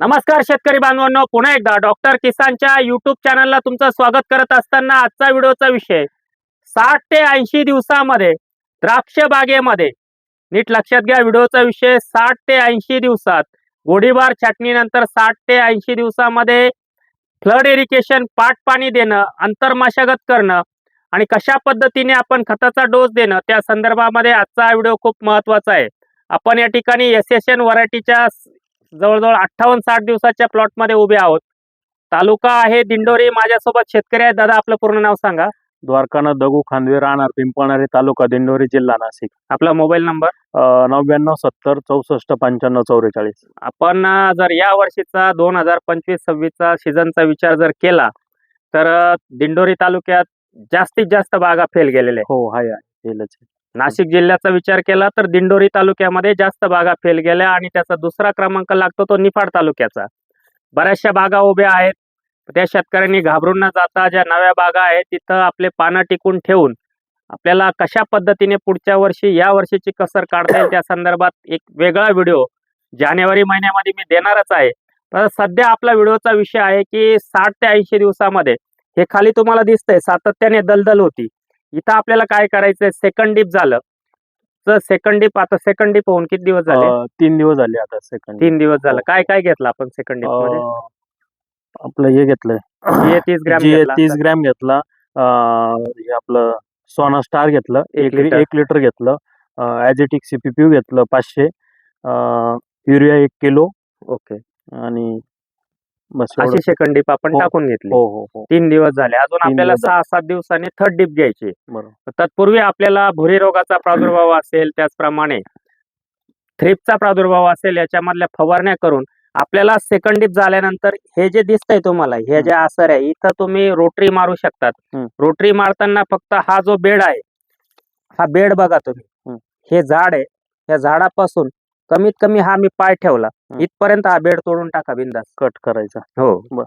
नमस्कार शेतकरी बांधवांनो पुन्हा एकदा डॉक्टर किसानच्या युट्यूब चॅनलला तुमचं स्वागत करत असताना आजचा व्हिडिओचा विषय साठ ते ऐंशी दिवसामध्ये द्राक्ष बागेमध्ये नीट लक्षात घ्या व्हिडिओचा विषय साठ ते ऐंशी दिवसात. गोडीबार छाटणीनंतर साठ ते ऐंशी दिवसामध्ये फ्लड इरिगेशन पाट पाणी देणं अंतर्मशागत करणं आणि कशा पद्धतीने आपण खताचा डोस देणं त्या संदर्भामध्ये आजचा व्हिडिओ खूप महत्त्वाचा आहे. आपण या ठिकाणी एस एस एन व्हरायटीच्या जवळजवळ अठ्ठावन्न साठ दिवसाच्या प्लॉटमध्ये उभे आहोत. तालुका आहे दिंडोरी. माझ्यासोबत शेतकरी आहेत. दादा आपलं पूर्ण नाव सांगा. द्वारकानाथ दगू खांदवे राहणार पिंपळणारे तालुका दिंडोरी जिल्हा नाशिक. आपला मोबाईल नंबर? नव्याण्णव सत्तर चौसष्ट पंच्याण्णव चौवेचाळीस. आपण जर या वर्षीचा दोन हजार पंचवीस सव्वीसचा सीझनचा विचार जर केला तर दिंडोरी तालुक्यात जास्तीत जास्त बागा फेल गेलेल्या हो हाय आहे. नाशिक जिल्ह्याचा विचार केला तर दिंडोरी तालुक्यामध्ये जास्त बागा फेल गेल्या आणि त्याचा दुसरा क्रमांक लागतो तो निफाड तालुक्याचा. बऱ्याचशा बागा उभ्या आहेत. त्या शेतकऱ्यांनी घाबरून न जाता ज्या नव्या बागा आहेत तिथं आपले पानं टिकून ठेवून आपल्याला कशा पद्धतीने पुढच्या वर्षी या वर्षीची कसर काढता येईल त्या संदर्भात एक वेगळा व्हिडिओ जानेवारी महिन्यामध्ये मी देणारच आहे. पण सध्या आपला व्हिडिओचा विषय आहे की साठ ते ऐंशी दिवसामध्ये हे खाली तुम्हाला दिसतंय सातत्याने दलदल होती. इथं आपल्याला काय करायचंय? सेकंड डिप झालं. तर सेकंड डिप आता सेकंड डिप होऊन किती दिवस झाले? अं, तीन दिवस झाले आता सेकंड तीन दिवस झालं. काय काय घेतलं आपण सेकंड डिपमध्ये? आपलं हे घेतलंय हे तीस ग्रॅम जी घेतला. तीस ग्रॅम घेतला अं, हे आपलं सोना स्टार घेतलं. एक एक लिटर. एक लिटर घेतलं. ॲजेटिक सीपीपीयू घेतलं पाचशे. युरिया एक किलो. ओके. आणि बस अशी. सेकंड डिप आपण हो. टाकून घेतली हो हो हो तीन दिवस झाले अजून तीन आपल्याला दिवस. सहा सात दिवसांनी थर्ड डिप घ्यायची बरोबर तत्पूर्वी आपल्याला भुरी रोगाचा प्रादुर्भाव असेल त्याचप्रमाणे थ्रिपचा प्रादुर्भाव असेल याच्यामधल्या फवारण्या करून आपल्याला सेकंड डिप झाल्यानंतर हे जे दिसतंय तुम्हाला हे जे असर आहे इथं तुम्ही रोटरी मारू शकतात हम्म. रोटरी मारताना फक्त हा जो बेड आहे हा बेड बघा तुम्ही हम्म. हे झाड आहे या झाडापासून कमीत कमी हा मी पाय ठेवला. इथपर्यंत हा बेड तोडून टाका बिंदास कट करायचा हो.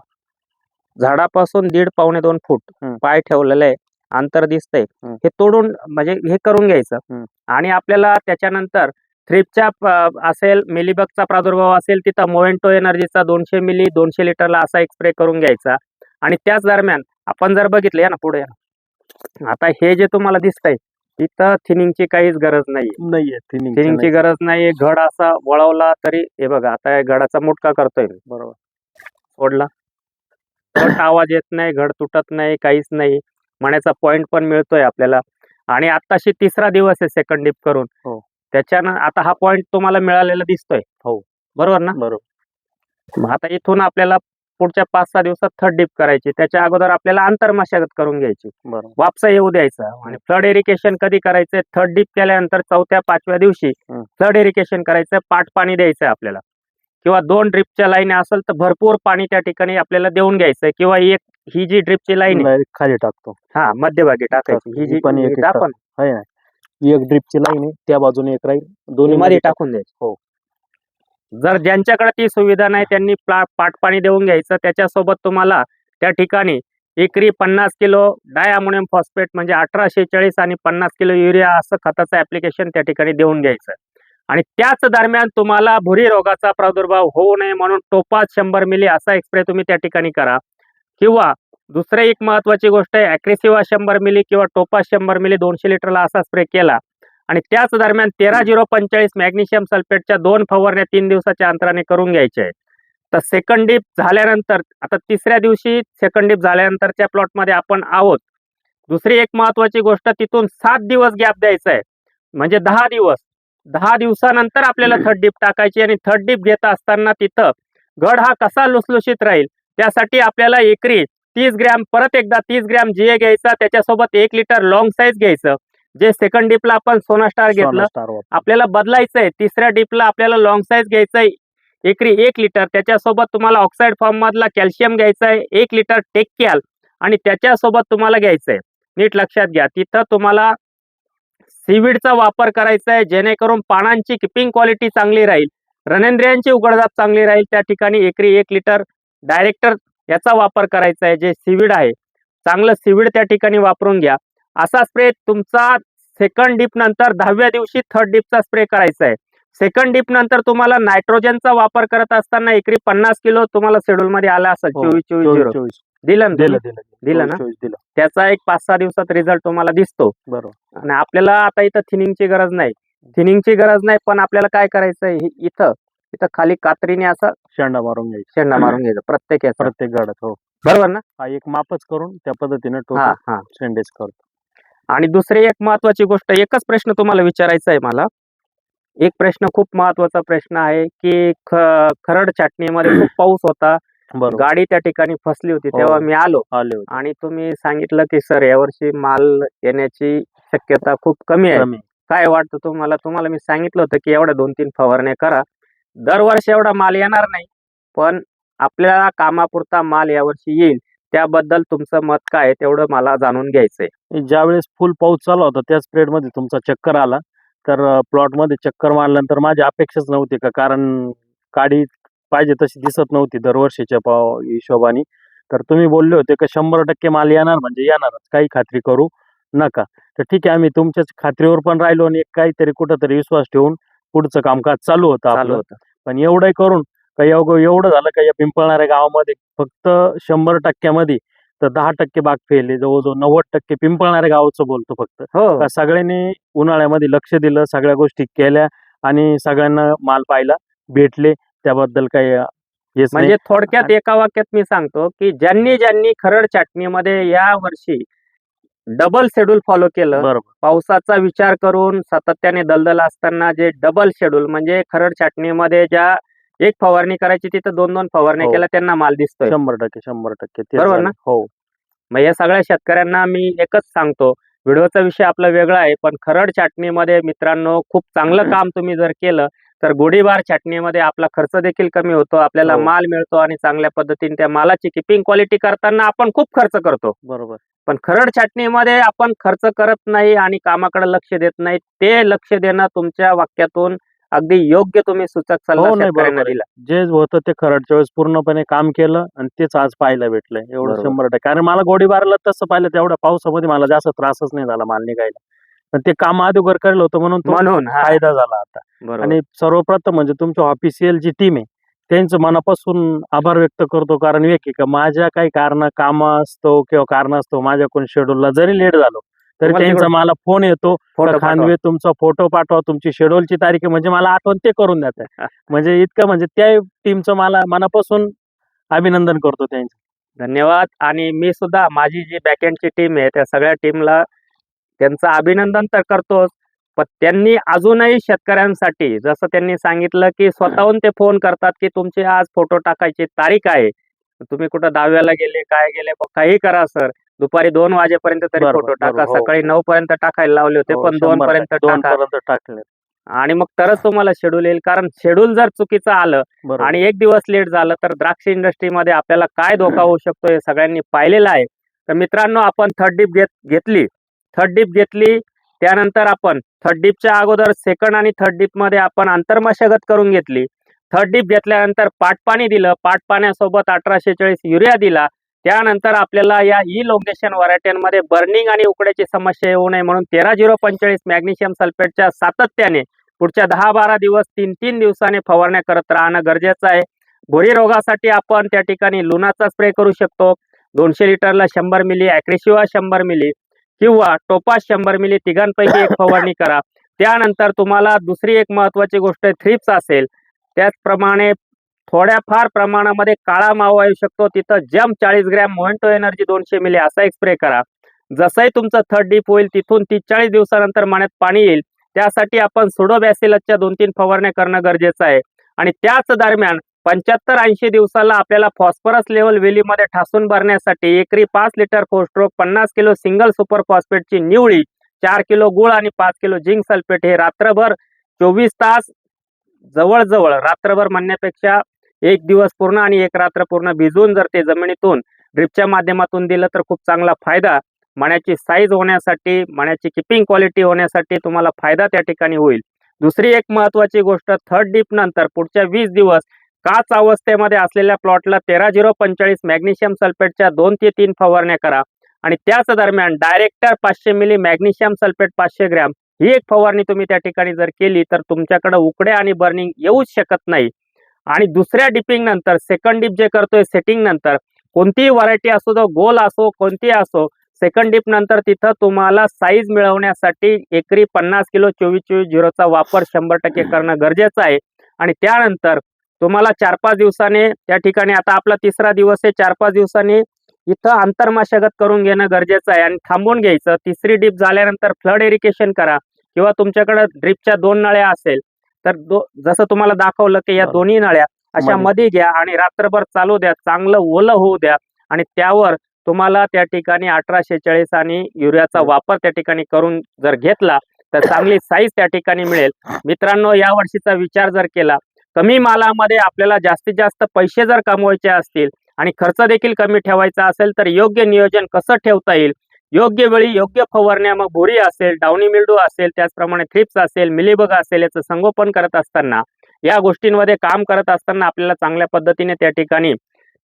झाडापासून दीड पावणे दोन फूट. पाय ठेवलेलं आहे अंतर दिसतंय. हे तोडून म्हणजे हे करून घ्यायचं. आणि आपल्याला त्याच्यानंतर थ्रिपच्या असेल मिलीबगचा प्रादुर्भाव असेल तिथं मोवेंटो एनर्जीचा दोनशे मिली दोनशे लिटरला असा एक स्प्रे करून घ्यायचा आणि त्याच दरम्यान आपण जर बघितलं या ना पुढे. आता हे जे तुम्हाला दिसतंय इथं थिनिंगची काहीच गरज नाही नाहीये थिनिंग थिनिंगची गरज नाही घड असा वळवला तरी हे बघा आता या घडाचा मुटका करतोय मी. बरोबर. सोडला. घट आवाज येत नाही घड तुटत नाही काहीच नाही. म्हणायचा पॉइंट पण मिळतोय आपल्याला. आणि आताशी तिसरा दिवस आहे सेकंड डिप करून. हो. त्याच्यानं आता हा पॉइंट तुम्हाला मिळालेला दिसतोय. हो. बरोबर ना? बरोबर. मग आता इथून आपल्याला पुढच्या पाच सहा दिवसात थर्ड डिप करायची. त्याच्या अगोदर आपल्याला आंतरमशागत करून घ्यायची. बरोबर. वापसा येऊ द्यायचा. आणि फ्लड इरिगेशन कधी करायचंय? थर्ड डिप केल्यानंतर चौथ्या पाचव्या दिवशी हं. फ्लड इरिगेशन करायचं पाट पाणी द्यायचंय आपल्याला. किंवा दोन ड्रिपच्या लाईन असेल तर भरपूर पाणी त्या ठिकाणी आपल्याला देऊन घ्यायचंय. किंवा एक ही जी ड्रिपची लाईन आहे. Direct खाली टाकतो. हा मध्यभागी टाकायची. ही जी पण एक- ना. ड्रिपची लाईन आहे. त्या बाजूने एक राहील. दोन्ही मध्ये टाकून द्यायची. हो. जर ज्यांच्याकडे ती सुविधा नाही त्यांनी प्ला- पाटपाणी देऊन घ्यायचं त्याच्यासोबत तुम्हाला त्या ठिकाणी एकरी पन्नास किलो डाय अमोनियम फॉस्फेट म्हणजे अठराशे चाळीस आणि पन्नास किलो युरिया असं खताचं ऍप्लिकेशन त्या ठिकाणी देऊन घ्यायचं. आणि त्याच दरम्यान तुम्हाला भुरी रोगाचा प्रादुर्भाव होऊ नये म्हणून टोपात शंभर मिली असा एक्सप्रे तुम्ही त्या ठिकाणी करा. किंवा दुसरे एक महत्वाची गोष्ट आहे अॅक्रेसिवा शंभर मिली किंवा टोपास शंभर मिली दोनशे लिटरला असा स्प्रे केला आणि त्याच दरम्यान तेरा झिरो पंचेचाळीस मॅग्नेशियम सल्फेटच्या दोन फवारण्या तीन दिवसाच्या अंतराने करून घ्यायच्या आहेत. तर सेकंड डीप झाल्यानंतर आता तिसऱ्या दिवशी सेकंड डीप झाल्यानंतरच्या प्लॉटमध्ये आपण आहोत. दुसरी एक महत्वाची गोष्ट तिथून सात दिवस गॅप द्यायचा आहे. म्हणजे दहा दिवस. दहा दिवसानंतर आपल्याला थर्ड डीप टाकायची आणि थर्ड डीप घेत असताना तिथं घड हा कसा लुसलुशीत राहील त्यासाठी आपल्याला एकरी तीस ग्रॅम परत एकदा तीस ग्रॅम जीए घ्यायचा त्याच्यासोबत एक लिटर लॉंग साईज घ्यायचं. जे सेकंड डिपला आपण सोना स्टार घेतलं. आपल्याला बदलायचंय तिसऱ्या डिपला आपल्याला लॉंग साईज घ्यायचंय एकरी एक लिटर त्याच्यासोबत तुम्हाला ऑक्साईड फॉर्म मधला कॅल्शियम घ्यायचंय एक लिटर टेक्कॅल आणि त्याच्यासोबत तुम्हाला घ्यायचंय नीट लक्षात घ्या. तिथं तुम्हाला सीविडचा वापर करायचा आहे. जेणेकरून पानांची किपिंग क्वालिटी चांगली राहील. रनेंद्रियांची उघडझाप चांगली राहील. त्या ठिकाणी एकरी एक लिटर डायरेक्टर याचा वापर करायचा आहे. जे सीविड आहे. चांगलं सीविड त्या ठिकाणी वापरून घ्या. असा स्प्रे तुमचा सेकंड डिप नंतर दहाव्या दिवशी थर्ड डिपचा स्प्रे करायचा आहे सेकंड डीप नंतर तुम्हाला नायट्रोजनचा वापर करत असताना एकरी पन्नास किलो तुम्हाला शेड्यूल मध्ये आला असेल. हो, चोवीस चोवीस चोवीस झिरो. दिलं ना? दिलं? दिलं ना? दिलं. त्याचा एक पाच सहा दिवसात रिझल्ट तुम्हाला दिसतो. बरोबर. आणि आपल्याला आता इथं थिनिंगची गरज नाही. थिनिंगची गरज नाही पण आपल्याला काय करायचं इथं इथं खाली कात्रीने असं शेंडा मारून घ्यायचा. शेंडा मारून घ्यायचं प्रत्येक प्रत्येक गाड्यात हो. बरोबर ना? हा एक मापच करून त्या पद्धतीने शेंडेच करतो. आणि दुसरी एक महत्वाची गोष्ट एकच प्रश्न तुम्हाला विचारायचा आहे मला. एक प्रश्न खूप महत्त्वाचा प्रश्न आहे की ख- खरड छाटणीमध्ये खूप पाऊस होता. गाडी त्या ठिकाणी फसली होती हो. तेव्हा मी आलो. आणि तुम्ही सांगितलं की सर यावर्षी माल येण्याची शक्यता खूप कमी आहे. काय वाटतं तुम्हाला? तुम्हाला मी सांगितलं होतं की एवढ्या दोन तीन फवारण्या करा. दरवर्षी एवढा माल येणार नाही पण आपल्याला कामापुरता माल यावर्षी येईल. त्याबद्दल तुमचं मत काय तेवढं मला जाणून घ्यायचंय. ज्यावेळेस फुल पाऊस चालू होता त्याच पिरियडमध्ये तुमचा चक्कर आला. तर प्लॉटमध्ये चक्कर मारल्यानंतर माझी अपेक्षाच नव्हती का? कारण गाडी पाहिजे तशी दिसत नव्हती दरवर्षीच्या पाव हिशोबाने. तर तुम्ही बोलले होते का शंभर टक्के माल येणार म्हणजे येणारच काही खात्री करू नका. तर ठीक आहे आम्ही तुमच्याच खात्रीवर पण राहिलो आणि काहीतरी कुठंतरी विश्वास ठेवून पुढचं कामकाज चालू होतं आपलं. होतं. पण एवढं करून का एवढं एवढं झालं का या पिंपळणाऱ्या गावामध्ये फक्त शंभर टक्क्यामध्ये तर दहा टक्के बाग फेल आहे जवळजवळ नव्वद टक्के पिंपळणाऱ्या गावाचं बोलतो फक्त. हो. सगळ्यांनी उन्हाळ्यामध्ये लक्ष दिलं सगळ्या गोष्टी केल्या आणि सगळ्यांना माल पाहिला भेटले. त्याबद्दल काही म्हणजे थोडक्यात एका वाक्यात मी सांगतो की ज्यांनी ज्यांनी खरड छाटणीमध्ये या वर्षी डबल शेड्यूल फॉलो केलं बरोबर. पावसाचा विचार करून सातत्याने दलदल असताना जे डबल शेड्यूल म्हणजे खरड छाटणीमध्ये ज्या एक फवारणी करायची तिथं दोन दोन फवारणी हो. केल्या त्यांना माल दिसतोय शंभर टक्के शंभर टक्के बरोबर झालं. ना? हो मग या सगळ्या शेतकऱ्यांना मी एकच सांगतो व्हिडिओचा विषय आपला वेगळा आहे पण खरड छाटणीमध्ये मित्रांनो खूप चांगलं काम तुम्ही जर केलं तर गोडीबार छाटणीमध्ये आपला खर्च देखील कमी होतो आपल्याला हो. माल मिळतो आणि चांगल्या पद्धतीने त्या मालाची किपिंग क्वालिटी करताना आपण खूप खर्च करतो बरोबर पण खरड छाटणीमध्ये आपण खर्च करत नाही आणि कामाकडे लक्ष देत नाही ते लक्ष देणं तुमच्या वाक्यातून अगदी योग्य तुम्ही सूचक सल्ला हो, नाही, शेतकऱ्यांना बरोबर आहे. दिला. जे होतं ते खरडच्या वेळेस पूर्णपणे काम केलं आणि तेच आज पाहायला भेटलंय. एवढं बरोबर. शंभर टक्के. कारण मला गोडीबारला तसं पाहिलं तेवढ्या पावसामध्ये मला जास्त त्रासच नाही झाला माल निघायला. पण ते काम अगोदर केलं होतं म्हणून तो म्हणून हा, फायदा झाला आता. बरोबर. आणि सर्वप्रथम म्हणजे तुमच्या ऑफिशियल जी टीम आहे त्यांचं मनापासून आभार व्यक्त करतो. कारण एक आहे का माझ्या काही कारण काम असतो किंवा कारण असतो माझ्याकडून शेड्यूलला जरी लेट झालो तरी त्यांचा मला फोन येतो. खानवे तुमचा फोटो पाठवा तुमची शेड्यूलची तारीख म्हणजे मला आठवण ते करून देत म्हणजे इतकं म्हणजे त्या टीमचं मला मनापासून अभिनंदन करतो त्यांचं. धन्यवाद. आणि मी सुद्धा माझी जी बॅकएंडची टीम आहे त्या सगळ्या टीमला त्यांचं अभिनंदन तर करतोच पण त्यांनी अजूनही शेतकऱ्यांसाठी जसं त्यांनी सांगितलं की स्वतःहून ते फोन करतात की तुमची आज फोटो टाकायची तारीख आहे. तुम्ही कुठं दहाव्याला गेले काय गेले काही करा सर दुपारी दोन वाजेपर्यंत तरी बरोबर, फोटो टाका. बरोबर, हो. सकाळी नऊ पर्यंत टाकायला लावले होते हो, पण दोन पर्यंत टक्के, दोन टाका. पर्यंत टाकले. आणि मग तरच तुम्हाला शेड्यूल येईल कारण शेड्यूल जर चुकीचं आलं बरोबर. आणि एक दिवस लेट झालं तर द्राक्ष इंडस्ट्रीमध्ये आपल्याला काय धोका होऊ शकतो हे सगळ्यांनी पाहिलेलं आहे. तर मित्रांनो आपण थर्ड डिप घेत घेतली. थर्ड डिप घेतली त्यानंतर आपण थर्ड डिपच्या अगोदर सेकंड आणि थर्ड डिपमध्ये आपण आंतरमशागत करून घेतली. थर्ड डिप घेतल्यानंतर पाटपाणी दिलं. पाटपाण्यासोबत अठराशे चाळीस युरिया दिला. त्यानंतर आपल्याला या ई लोकेशन व्हरायट्यांमध्ये बर्निंग आणि उकड्याची समस्या येऊ नये म्हणून तेरा झिरो पंचेचाळीस मॅग्नेशियम सल्फेटच्या सातत्याने पुढच्या दहा बारा दिवस तीन तीन दिवसाने फवारण्या करत राहणं गरजेचं आहे. भुरी रोगासाठी आपण त्या ठिकाणी लुणाचा स्प्रे करू शकतो. दोनशे लिटरला शंभर मिली ॲक्रेशिवा शंभर मिली किंवा टोपास शंभर मिली तिघांपैकी एक फवारणी करा. त्यानंतर तुम्हाला दुसरी एक महत्वाची गोष्ट थ्रिप्स असेल. त्याचप्रमाणे थोड्याफार प्रमाणामध्ये काळा मावा येऊ शकतो. तिथं जम चाळीस ग्रॅम मोहेंटो एनर्जी दोनशे मिली असा एक स्प्रे करा. जसंही तुमचं थर्ड डीप होईल तिथून तीस चाळीस दिवसानंतर माण्यात पाणी येईल. त्यासाठी आपण सुडोबॅसिलसच्या दोन तीन फवारण्या करणं गरजेचं आहे. आणि त्याच दरम्यान पंच्याहत्तर ऐंशी दिवसाला आपल्याला फॉस्फरस लेवल वेलीमध्ये ठासून भरण्यासाठी एकरी पाच लिटर फोस्ट्रोक पन्नास किलो सिंगल सुपर फॉस्फेटची निवळी चार किलो गुळ आणि पाच किलो झिंक सल्फेट हे रात्रभर चोवीस तास जवळजवळ रात्रभर म्हणण्यापेक्षा एक दिवस पूर्ण आणि एक रात्र पूर्ण भिजवून जर ते जमिनीतून ड्रिपच्या माध्यमातून दिलं तर खूप चांगला फायदा. मण्याची साईज होण्यासाठी मण्याची किपिंग क्वालिटी होण्यासाठी तुम्हाला फायदा त्या ठिकाणी होईल. दुसरी एक महत्वाची गोष्ट थर्ड डीप नंतर पुढच्या वीस दिवस काच अवस्थेमध्ये असलेल्या प्लॉटला तेरा झिरो पंचेचाळीस मॅग्नेशियम सल्फेटच्या दोन ते तीन फवारण्या करा. आणि त्याच दरम्यान डायरेक्टर पाचशे मिली मॅग्नेशियम सल्फेट पाचशे ग्रॅम ही एक फवारणी तुम्ही त्या ठिकाणी जर केली तर तुमच्याकडे उकडे आणि बर्निंग येऊच शकत नाही. आणि दुसऱ्या डिपिंग नंतर सेकंड डिप जे करतोय सेटिंग नंतर कोणतीही व्हरायटी असो तो गोल असो कोणतीही असो सेकंड डिप नंतर तिथं तुम्हाला साईज मिळवण्यासाठी एकरी पन्नास किलो चोवीस चोवीस झिरोचा वापर शंभर टक्के करणं गरजेचं आहे. आणि त्यानंतर तुम्हाला चार पाच दिवसाने त्या ठिकाणी आता आपला तिसरा दिवस आहे चार पाच दिवसांनी इथं आंतरमाशागत करून घेणं गरजेचं आहे. आणि थांबून घ्यायचं तिसरी डिप झाल्यानंतर फ्लड इरिगेशन करा किंवा तुमच्याकडे ड्रिपच्या दोन नळ्या असेल तर दो जसं तुम्हाला दाखवलं की या. दोन्ही नळ्या अशा मध्ये. घ्या आणि रात्रभर चालू द्या चांगलं ओलं होऊ द्या आणि त्यावर तुम्हाला त्या ठिकाणी अठरा शेहेचाळीस आणि युरियाचा. वापर त्या ठिकाणी करून जर घेतला तर चांगली साईज त्या ठिकाणी मिळेल मित्रांनो या वर्षीचा विचार जर केला कमी मालामध्ये आपल्याला जास्तीत जास्त पैसे जर कमवायचे असतील आणि खर्च देखील कमी ठेवायचा असेल तर योग्य नियोजन कसं ठेवता येईल योग्य वेळी योग्य फवारण्या मग भुरी असेल डावणी मिल्डू असेल त्याचप्रमाणे थ्रिप्स असेल मिलीबग असेल याचं संगोपन करत असताना या गोष्टींमध्ये काम करत असताना आपल्याला चांगल्या पद्धतीने त्या ठिकाणी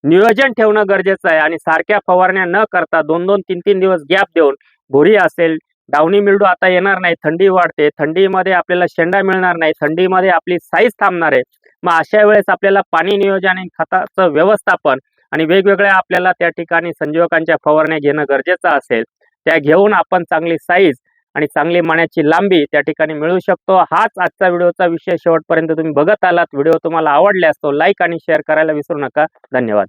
नियोजन ठेवणं गरजेचं आहे आणि सारख्या फवारण्या न करता दोन दोन तीन तीन दिवस गॅप देऊन भुरी असेल डावणी मिल्डू आता येणार नाही थंडी वाढते थंडीमध्ये आपल्याला शेंडा मिळणार नाही थंडीमध्ये आपली साईज थांबणार आहे मग अशा वेळेस आपल्याला पाणी नियोजन आणि खताचं व्यवस्थापन आणि वेगवेगळ्या आपल्याला त्या ठिकाणी संजीवकांच्या फवारण्या घेणं गरजेचं असेल. त्या घेऊन आपण चांगली साईज आणि चांगली मण्याची लांबी त्या ठिकाणी मिळू शकतो. हाच आजचा व्हिडिओचा विषय शेवटपर्यंत तुम्ही बघत आलात. व्हिडिओ तुम्हाला आवडल्यास तो लाईक आणि शेअर करायला विसरू नका. धन्यवाद.